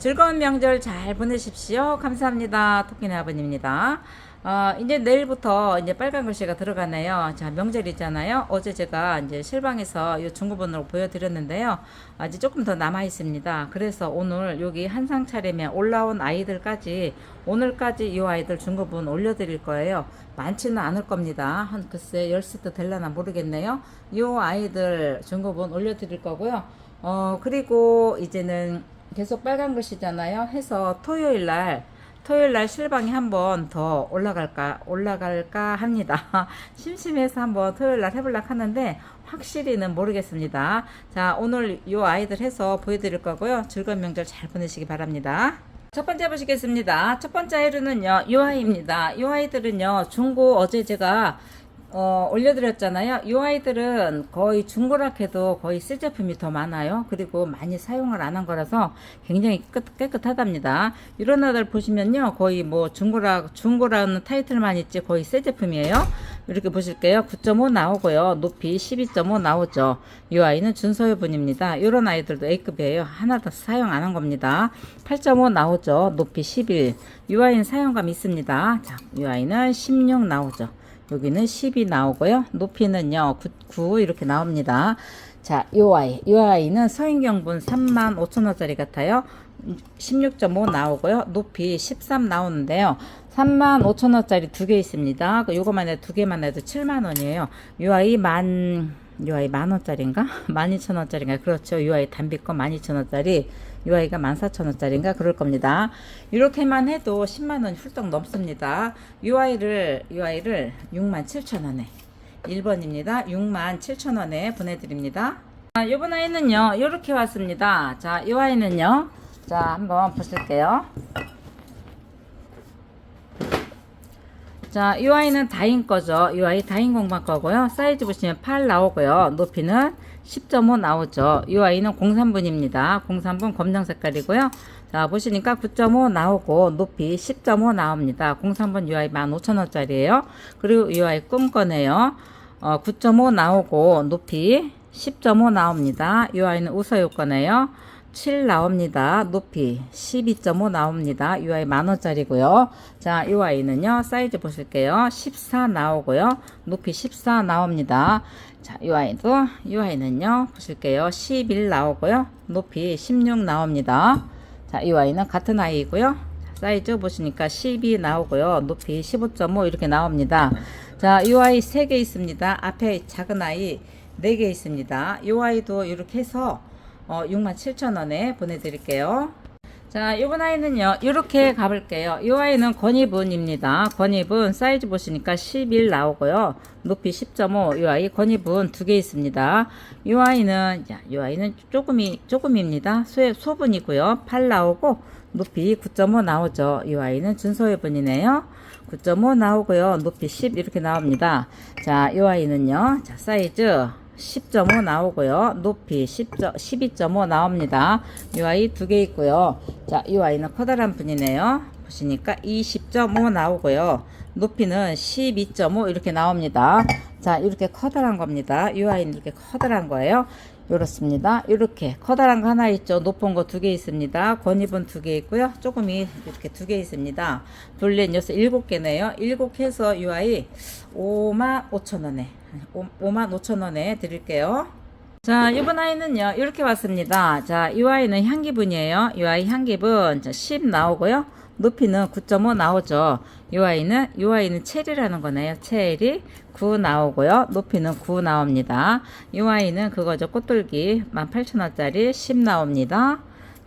즐거운 명절 잘 보내십시오. 감사합니다. 토끼네 아버님입니다. 어, 이제 내일부터 이제 빨간 글씨가 들어가네요. 자, 명절이잖아요. 어제 제가 이제 실방에서 이 중고번호로 보여드렸는데요. 아직 조금 더 남아 있습니다. 그래서 오늘 여기 한상 차림에 올라온 아이들까지 오늘까지 이 아이들 중고번 올려드릴 거예요. 많지는 않을 겁니다. 한 글쎄 10세트 될라나 모르겠네요. 이 아이들 중고번 올려드릴 거고요. 어, 그리고 이제는 계속 빨간 글씨잖아요. 해서 토요일 날 토요일 날 실방이 한번 더 올라갈까 올라갈까 합니다. 심심해서 한번 토요일 날 해볼라 하는데 확실히는 모르겠습니다. 자 오늘 요 아이들 해서 보여드릴 거고요. 즐거운 명절 잘 보내시기 바랍니다. 첫 번째 보시겠습니다. 첫 번째 아이들은요, 요 아이입니다. 요 아이들은요, 중고 어제 제가 어, 올려드렸잖아요. 이 아이들은 거의 중고락해도 거의 쓸 제품이 더 많아요. 그리고 많이 사용을 안 한 거라서 굉장히 깨끗, 깨끗 하답니다. 이런 아들 보시면요. 거의 뭐 중고락, 중고라는 타이틀만 있지 거의 새 제품이에요. 이렇게 보실게요. 9.5 나오고요. 높이 12.5 나오죠. 이 아이는 준소유분입니다. 이런 아이들도 A급이에요. 하나 더 사용 안 한 겁니다. 8.5 나오죠. 높이 11. 이 아이는 사용감 있습니다. 자, 이 아이는 16 나오죠. 여기는 10이 나오고요. 높이는요, 9, 9 이렇게 나옵니다. 자, 요 아이. 요 아이는 서인경분 35,000원짜리 같아요. 16.5 나오고요. 높이 13 나오는데요. 35,000원짜리 두 개 있습니다. 그 요거만 해도 두 개만 해도 7만원이에요. 요 아이 만, 요 아이 만원짜리인가? 12,000원짜리인가? 그렇죠. 요 아이 단비권 12,000원짜리. 이 아이가 14,000원짜리인가 그럴 겁니다. 이렇게만 해도 10만원 훌쩍 넘습니다. 이 아이를, 이 아이를 67,000원에 1번입니다. 67,000원에 보내드립니다. 자, 요번 아이는요, 이렇게 왔습니다. 자, 이 아이는요, 자, 한번 보실게요. 자, 이 아이는 다인 거죠. 이 아이 다인 공방 거고요. 사이즈 보시면 8 나오고요. 높이는 10.5 나오죠. 이 아이는 03분입니다. 03분 검정 색깔이고요. 자, 보시니까 9.5 나오고 높이 10.5 나옵니다. 03분 이 아이 15,000원짜리예요. 그리고 이 아이 꿈 거네요. 어, 9.5 나오고 높이 10.5 나옵니다. 이 아이는 우서요 거네요. 7 나옵니다. 높이 12.5 나옵니다. 이 아이 만원짜리고요. 자, 이 아이는요. 사이즈 보실게요. 14 나오고요. 높이 14 나옵니다. 자, 이 아이도 이 아이는요. 보실게요. 11 나오고요. 높이 16 나옵니다. 자, 이 아이는 같은 아이이고요. 사이즈 보시니까 12 나오고요. 높이 15.5 이렇게 나옵니다. 자, 이 아이 3개 있습니다. 앞에 작은 아이 4개 있습니다. 이 아이도 이렇게 해서 어, 67,000원에 보내드릴게요. 자, 이번 아이는요, 이렇게 가볼게요. 이 아이는 권이분입니다. 권이분 사이즈 보시니까 11 나오고요. 높이 10.5. 이 아이 권이분 두개 있습니다. 이 아이는, 야, 이 아이는 조금이, 조금입니다. 소, 소분이고요. 8 나오고, 높이 9.5 나오죠. 이 아이는 준소유분이네요. 9.5 나오고요. 높이 10 이렇게 나옵니다. 자, 이 아이는요, 자, 사이즈 10.5 나오고요. 높이 10, 12.5 나옵니다. 이 아이 두 개 있고요. 자, 이 아이는 커다란 분이네요. 보시니까 20.5 나오고요. 높이는 12.5 이렇게 나옵니다. 자, 이렇게 커다란 겁니다. 이 아이는 이렇게 커다란 거예요. 이렇습니다. 이렇게 커다란 거 하나 있죠. 높은 거 두 개 있습니다. 권입은 두 개 있고요. 조금이 이렇게 두 개 있습니다. 둘넷 여섯 일곱 개네요. 일곱 이 아이 5만 5천 원에 5만 5천 원에 드릴게요. 자, 이번 아이는요, 이렇게 왔습니다. 자, 이 아이는 향기분이에요. 이 아이 향기분, 자, 10 나오고요. 높이는 9.5 나오죠. 이 아이는, 이 아이는 체리라는 거네요. 체리. 9 나오고요. 높이는 9 나옵니다. 이 아이는 그거죠. 꽃돌기. 18,000원짜리 10 나옵니다.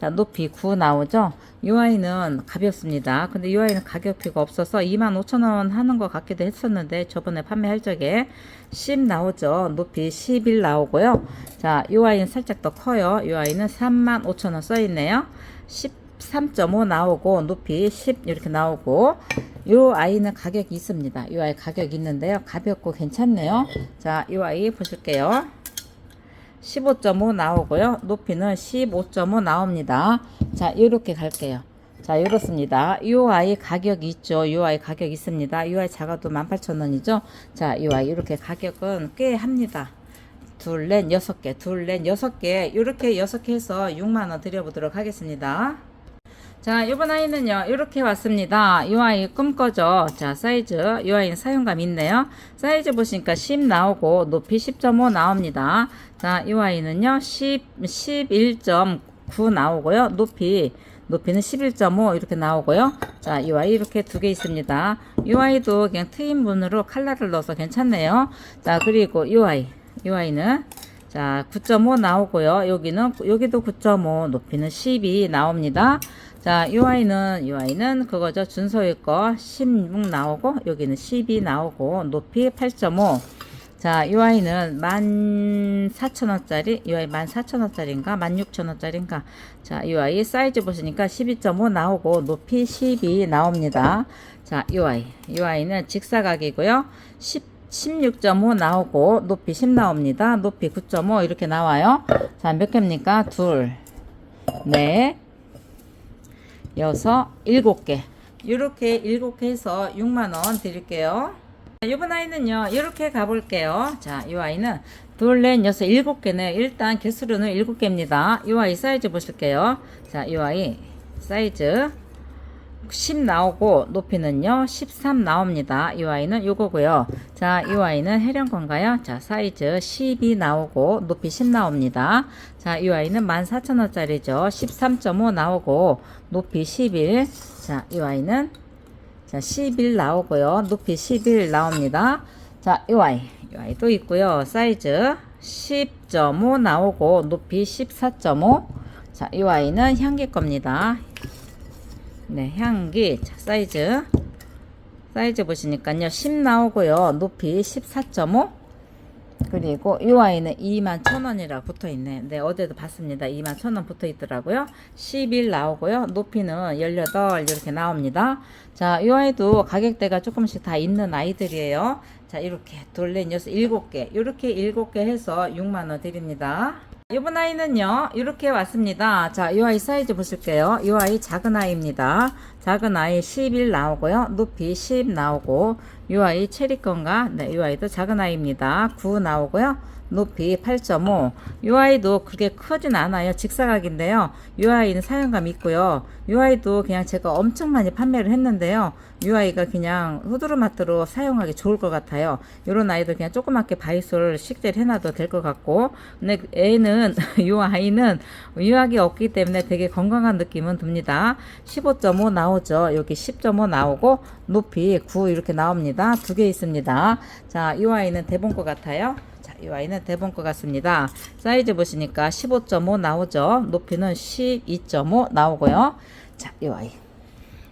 자, 높이 9 나오죠. 이 아이는 가볍습니다. 근데 이 아이는 가격표가 없어서 25,000원 하는 것 같기도 했었는데 저번에 판매할 적에 10 나오죠. 높이 11 나오고요. 자, 이 아이는 살짝 더 커요. 이 아이는 35,000원 써 있네요. 13.5 나오고 높이 10 이렇게 나오고 이 아이는 가격이 있습니다. 이 아이 가격 있는데요. 가볍고 괜찮네요. 자, 이 아이 보실게요. 15.5 나오고요. 높이는 15.5 나옵니다. 자, 이렇게 갈게요. 자, 이렇습니다. 이 아이 가격이 있죠. 이 아이 가격 있습니다. 이 아이 작아도 18,000원이죠. 자, 이 아이 이렇게 가격은 꽤 합니다. 둘, 넷, 여섯 개, 둘, 넷, 여섯 개. 이렇게 여섯 개 해서 6만원 드려보도록 하겠습니다. 자, 이번 아이는요, 이렇게 왔습니다. 이 아이 꿈꿔죠. 자, 사이즈, 이 아이는 사용감 있네요. 사이즈 보시니까 10 나오고, 높이 10.5 나옵니다. 자, 이 아이는요, 10, 11.9 나오고요. 높이, 높이는 11.5 이렇게 나오고요. 자, 이 아이 이렇게 두 개 있습니다. 이 아이도 그냥 트임분으로 칼라를 넣어서 괜찮네요. 자, 그리고 이 아이, 이 아이는 자, 9.5 나오고요. 여기는 여기도 9.5, 높이는 12 나옵니다. 자, 이 아이는 이 아이는 그거죠. 준서일 거 16 나오고 여기는 12 나오고 높이 8.5. 자, 이 아이는 14,000원짜리, 이 아이 14,000원짜리인가? 16,000원짜리인가? 자, 이 아이 사이즈 보시니까 12.5 나오고 높이 12 나옵니다. 자, 이 아이, 이 아이는 직사각이고요. 10 16.5 나오고 높이 10 나옵니다. 높이 9.5 이렇게 나와요. 자, 몇 개입니까? 둘, 넷, 여섯, 일곱 개. 이렇게 일곱 개 해서 6만 원 드릴게요. 이번 아이는요, 이렇게 가볼게요. 자, 이 아이는 둘, 넷, 여섯, 일곱 개네. 일단 개수로는 일곱 개입니다. 이 아이 사이즈 보실게요. 자, 이 아이 사이즈 10 나오고 높이는요 13 나옵니다. 이 아이는 요거고요. 자, 이 아이는 해령 건가요? 자, 사이즈 12 나오고 높이 10 나옵니다. 자, 이 아이는 14,000원짜리죠. 13.5 나오고 높이 11. 자, 이 아이는 자, 11 나오고요. 높이 11 나옵니다. 자, 이 아이. 이 아이도 있고요. 사이즈 10.5 나오고 높이 14.5. 자, 이 아이는 향기 겁니다. 네, 향기 자, 사이즈 사이즈 보시니까요 10 나오고요 높이 14.5 그리고 이 아이는 2만 1,000원이라 붙어 있네. 네, 어제도 봤습니다. 2만 1,000원 붙어 있더라고요. 11 나오고요. 높이는 18 이렇게 나옵니다. 자, 이 아이도 가격대가 조금씩 다 있는 아이들이에요. 자, 이렇게 둘넷 여섯 일곱 개. 이렇게 일곱 개 해서 6만 원 드립니다. 이번 아이는요, 이렇게 왔습니다. 자, 이 아이 사이즈 보실게요. 이 아이 작은 아이입니다. 작은 아이 11 나오고요. 높이 10 나오고, 이 아이 체리 건가? 네, 이 아이도 작은 아이입니다. 9 나오고요. 높이 8.5. 이 아이도 그렇게 크진 않아요. 직사각인데요. 이 아이는 사용감 있고요. 이 아이도 그냥 제가 엄청 많이 판매를 했는데요. 이 아이가 그냥 후드루마트로 사용하기 좋을 것 같아요. 이런 아이들 그냥 조그맣게 바이솔 식재를 해놔도 될 것 같고. 근데 애는, 이 아이는 유학이 없기 때문에 되게 건강한 느낌은 듭니다. 15.5 나오 죠. 여기 10.5 나오고, 높이 9 이렇게 나옵니다. 두 개 있습니다. 자, 이 아이는 대본 것 같아요. 자, 이 아이는 대본 것 같습니다. 사이즈 보시니까 15.5 나오죠. 높이는 12.5 나오고요. 자, 이 아이.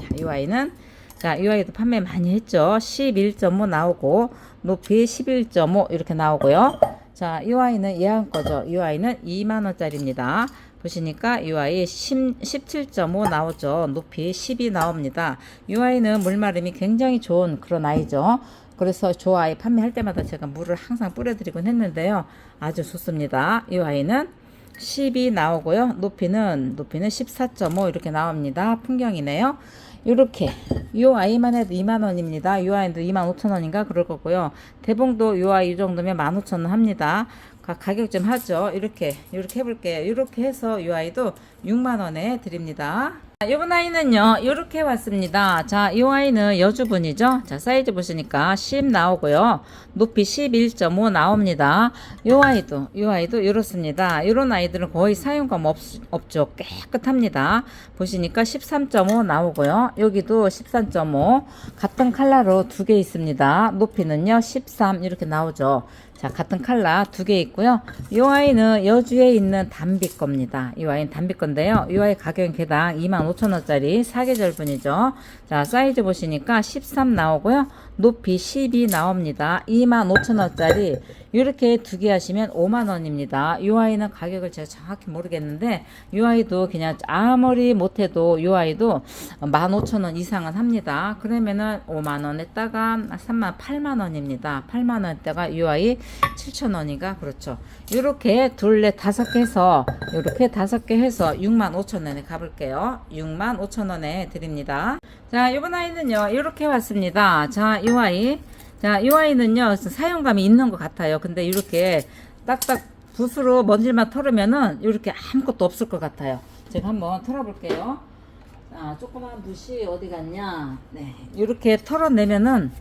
자, 이 아이는 자, 이 아이도 판매 많이 했죠. 11.5 나오고 높이 11.5 이렇게 나오고요. 자, 이 아이는 예한 거죠. 이 아이는 2만 원짜리입니다. 보시니까 이 아이 17.5 나오죠. 높이 10이 나옵니다. 이 아이는 물마름이 굉장히 좋은 그런 아이죠. 그래서 저 아이 판매할 때마다 제가 물을 항상 뿌려드리곤 했는데요. 아주 좋습니다. 이 아이는 10이 나오고요. 높이는 높이는 14.5 이렇게 나옵니다. 풍경이네요. 이렇게 이 아이만 해도 2만 원입니다. 이 아이도 2만 5천 원인가 그럴 거고요. 대봉도 이 아이 이 정도면 1만 5천 원 합니다. 가, 가격 좀 하죠. 이렇게 이렇게 해볼게요. 이렇게 해서 이 아이도 6만 원에 드립니다. 이번 아이는요, 이렇게 왔습니다. 자, 이 아이는 여주분이죠. 자, 사이즈 보시니까 10 나오고요. 높이 11.5 나옵니다. 이 아이도, 이 아이도 이렇습니다. 이런 아이들은 거의 사용감 없, 없죠. 깨끗합니다. 보시니까 13.5 나오고요. 여기도 13.5. 같은 컬러로 두 개 있습니다. 높이는요, 13 이렇게 나오죠. 자, 같은 칼라 두 개 있고요. 이 아이는 여주에 있는 담비 겁니다. 이 아이는 담비 건데요. 이 아이 가격은 개당 25,000원짜리 사계절 분이죠. 자, 사이즈 보시니까 13 나오고요. 높이 12 나옵니다. 25,000원짜리 이렇게 두 개 하시면 5만 원입니다. 이 아이는 가격을 제가 정확히 모르겠는데 이 아이도 그냥 아무리 못해도 이 아이도 15,000원 이상은 합니다. 그러면은 5만 원 에다가 3만 8만 원입니다. 8만 원에다가 이 아이 7,000원인가 그렇죠. 이렇게 둘, 넷, 다섯 개 해서 이렇게 다섯 개 해서 6만 5천 원에 가볼게요. 6만 5천 원에 드립니다. 자, 이번 아이는요 이렇게 왔습니다. 자, 이 아이 자, 이 아이는요, 사용감이 있는 것 같아요. 근데 이렇게 딱딱 붓으로 먼지만 털으면은 이렇게 아무것도 없을 것 같아요. 제가 한번 털어볼게요. 자, 조그만 붓이 어디 갔냐? 네. 이렇게 털어내면은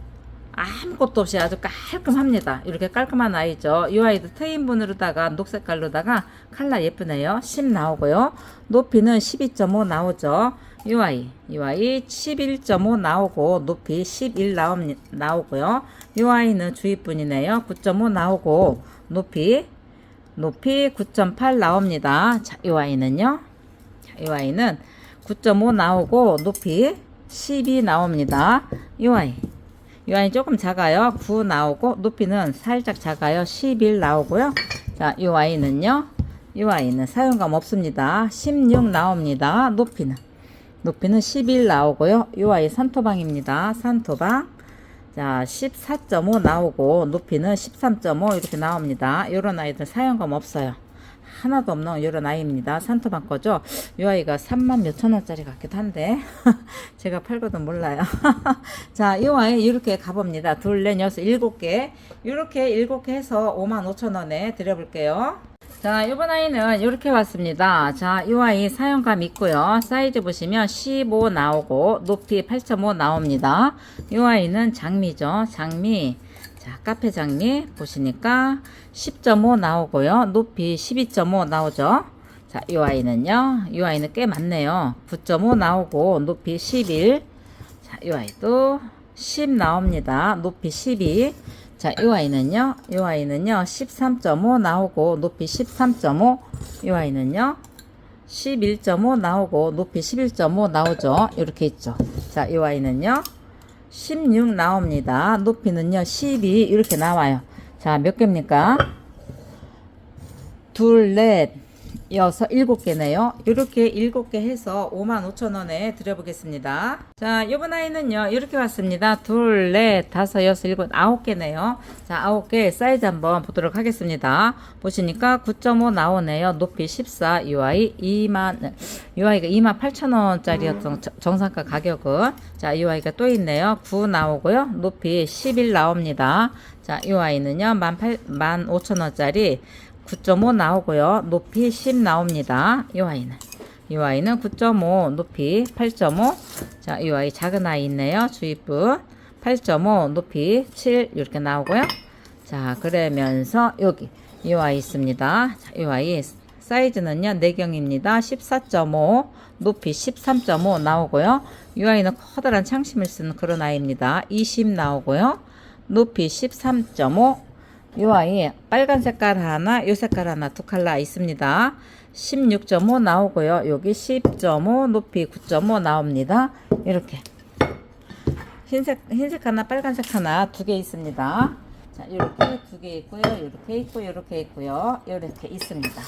아무것도 없이 아주 깔끔합니다. 이렇게 깔끔한 아이죠. 이 아이도 트인분으로다가 녹색깔로다가 칼라 예쁘네요. 10 나오고요. 높이는 12.5 나오죠. 이 아이, 이 아이 11.5 나오고 높이 11 나오, 나오고요. 이 아이는 주입분이네요. 9.5 나오고 높이 높이 9.8 나옵니다. 자, 이 아이는요. 자, 이 아이는 9.5 나오고 높이 12 나옵니다. 이 아이. 이 아이 조금 작아요. 9 나오고 높이는 살짝 작아요. 11 나오고요. 자, 이 아이는요. 이 아이는 사용감 없습니다. 16 나옵니다. 높이는 높이는 11 나오고요. 이 아이 산토방입니다. 산토방. 자, 14.5 나오고 높이는 13.5 이렇게 나옵니다. 이런 아이들 사용감 없어요. 하나도 없는 이런 아이입니다. 산토방 거죠. 이 아이가 3만 몇천 원짜리 같기도 한데 제가 팔거든 몰라요. 자, 이 아이 이렇게 가봅니다. 둘, 넷, 여섯, 일곱 개. 이렇게 일곱 개 해서 5만 5천 원에 드려볼게요. 자, 이번 아이는 이렇게 왔습니다. 자, 이 아이 사용감 있고요. 사이즈 보시면 15 나오고 높이 8.5 나옵니다. 이 아이는 장미죠. 장미. 자, 카페 장미 보시니까 10.5 나오고요. 높이 12.5 나오죠. 자, 이 아이는요. 이 아이는 꽤 많네요. 9.5 나오고 높이 11. 자, 이 아이도 10 나옵니다. 높이 12. 자, 이 아이는요. 이 아이는요. 13.5 나오고 높이 13.5. 이 아이는요. 11.5 나오고 높이 11.5 나오죠. 이렇게 있죠. 자, 이 아이는요. 16 나옵니다. 높이는요. 12 이렇게 나와요. 자, 몇 개입니까? 둘, 넷, 여섯, 일곱 개네요. 이렇게 일곱 개 해서 5만 5천 원에 드려보겠습니다. 자, 이번 아이는요, 이렇게 왔습니다. 둘, 넷, 다섯, 여섯, 일곱, 아홉 개네요. 자, 아홉 개 사이즈 한번 보도록 하겠습니다. 보시니까 9.5 나오네요. 높이 14, UI 2만, UI가 2만 8천 원짜리였던 저- 정상가 가격은. 자, UI가 또 있네요. 9 나오고요. 높이 11 나옵니다. 자, UI는요, 1만 8, 1만 5천 원짜리 9.5 나오고요. 높이 10 나옵니다. 이 아이는. 이 아이는 9.5, 높이 8.5. 자, 이 아이 작은 아이 있네요. 주입부 8.5, 높이 7 이렇게 나오고요. 자, 그러면서 여기 이 아이 있습니다. 자, 이 아이 사이즈는요. 내경입니다. 14.5, 높이 13.5 나오고요. 이 아이는 커다란 창심을 쓰는 그런 아이입니다. 20 나오고요. 높이 13.5, 이 아이 빨간 색깔 하나, 요 색깔 하나 두 컬러 있습니다. 16.5 나오고요. 여기 10.5, 높이 9.5 나옵니다. 이렇게 흰색 흰색 하나, 빨간색 하나 두 개 있습니다. 자, 이렇게 두 개 있고요. 이렇게 있고 이렇게 있고요. 이렇게 있습니다.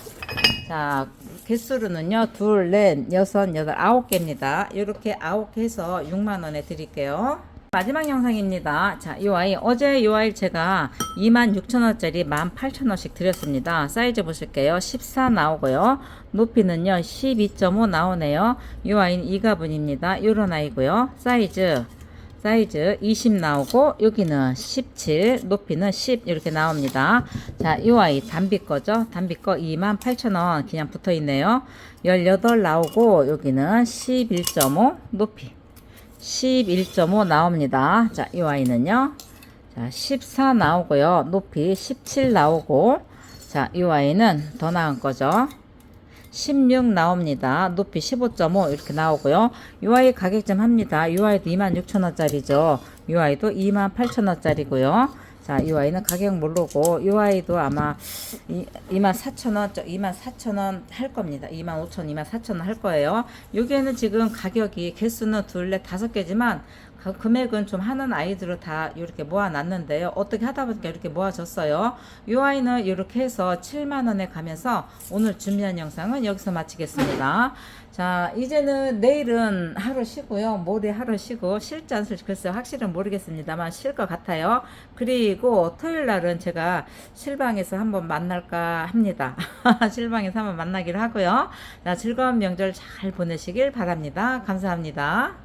자, 개수로는요. 둘, 넷, 여섯, 여덟, 아홉 개입니다. 이렇게 아홉 개 해서 6만 원에 드릴게요. 마지막 영상입니다. 자, 이 아이 어제 이 아이 제가 26,000원짜리 18,000원씩 드렸습니다. 사이즈 보실게요. 14 나오고요. 높이는요. 12.5 나오네요. 이 아이는 이가분입니다. 이런 아이고요. 사이즈 사이즈 20 나오고 여기는 17 높이는 10 이렇게 나옵니다 자이 아이 단비 거죠 단비 거 28,000원 그냥 붙어 있네요 18 나오고 여기는 11.5 높이 11.5 나옵니다 자 이 아이는요 자 14 나오고요 높이 17 나오고 자 이 아이는 더 나은 거죠 16 나옵니다. 높이 15.5 이렇게 나오고요. UI 가격 좀 합니다. UI도 26,000원짜리죠. UI도 28,000원짜리고요. 자, UI는 가격 모르고 UI도 아마 24,000원, 24,000원 할 겁니다. 25,000원, 24,000원 할 거예요. 여기에는 지금 가격이 개수는 둘, 넷, 다섯 개지만 그 금액은 좀 하는 아이들을 다 이렇게 모아놨는데요. 어떻게 하다 보니까 이렇게 모아졌어요. 이 아이는 이렇게 해서 7만원에 가면서 오늘 준비한 영상은 여기서 마치겠습니다. 자, 이제는 내일은 하루 쉬고요. 모레 하루 쉬고 쉴지 안 쉴지 글쎄요. 확실은 모르겠습니다만 쉴 것 같아요. 그리고 토요일 날은 제가 실방에서 한번 만날까 합니다. 실방에서 한번 만나기로 하고요. 자, 즐거운 명절 잘 보내시길 바랍니다. 감사합니다.